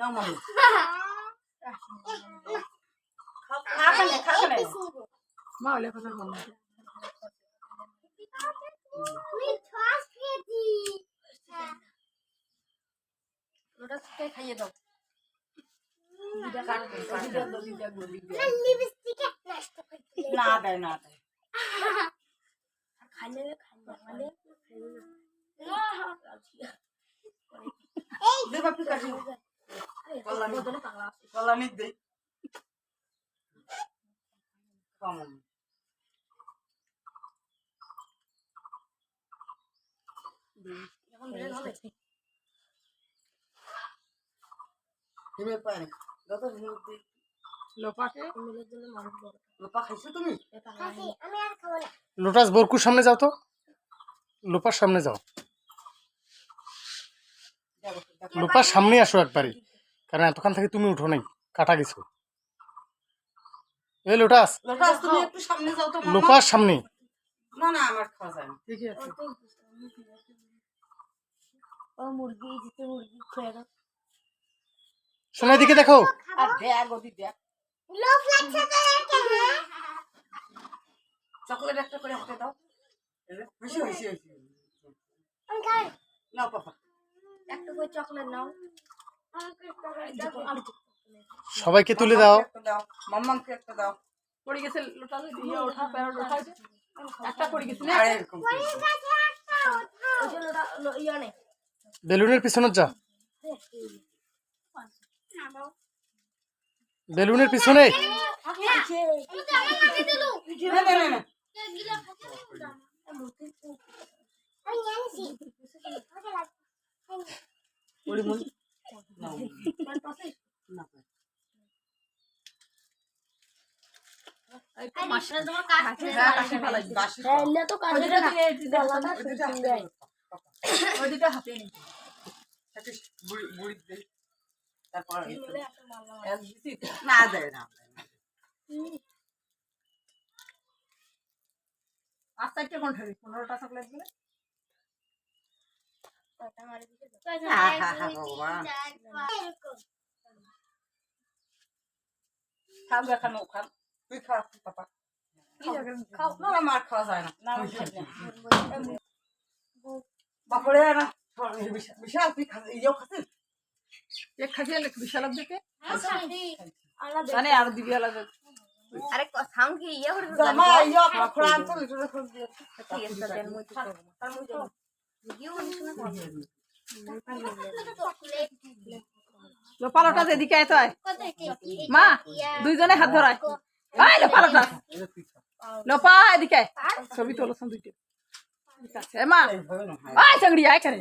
মামা। খাখানে খাখানে মা হলে কথা বল না ওটা খাইয়ে দাও। না দেয় না দেয়। খাইলে খাইলে মানে দেবা পিকাশি কল্যাণী। কল্যাণী দে কমন এখন দিলে হবে হিমে পায় যত হিমে দে। লোপাকে মিলের জন্য মানুষ বড়। লোপা খাইছো তুমি? এটা খাসি, আমি আর খাব না। লোটাস বরকুর সামনে যাও তো। লোপার সামনে যাও। লোপার সামনে আসো একবারে কারণ এতক্ষণ থেকে তুমি উঠো নাই কাটা গেছো। এই লোটাস লোটা তুমি একটু সামনে যাও তো মামা। লোপার সামনে। না না আমার খাওয়া যায় না। ঠিকই আছে। ও মুরগি জিতে মুরগি খেয়ে দাও। শোনার দিকে দেখো। আর দেখ ওদি দেখ। লোভ লাগছে তো একে, হ্যাঁ? চকলেট একটা করে হাতে দাও। পাপা। একটা করে চকলেট নাও। সবাইকে তুলে দাও। দাও মাম্মাকে একটা দাও। পড়ে গেছে লোটা দিয়ে ওঠা প্যারট ওঠাইছে একটা পড়ে গেছে না। আর এরকম বেলুনের পিছনে যা। বেলুনের পিছনে। তারপর। না দেয় না আস্তে কোন ঠারি পনেরোটা চকলেট দিলে খাও গা খানো খান তুই খা পাপা খাও না না, খাওয়া যায় না না আমি খাই না বাপরে না বিশাল- তুই ইয়েও বিশাল দিকে আর দিবি আলাদা আরে সাউন্ড কি? ইয়া করে জামা ইয়ে পাখড়া আনতো লিটরে খোঁজ দিয়ে ঠিক আছে দেন মই তো লোপালোটা এদিকে আয় তো আয়। মা, দুইজনে হাত ধরায়। আয়, লোপালোটা। লোপা, এদিকে। ছবি দুইটা ঠিক আছে এ মা। আয়, চাংড়ি আয় চাংড়ি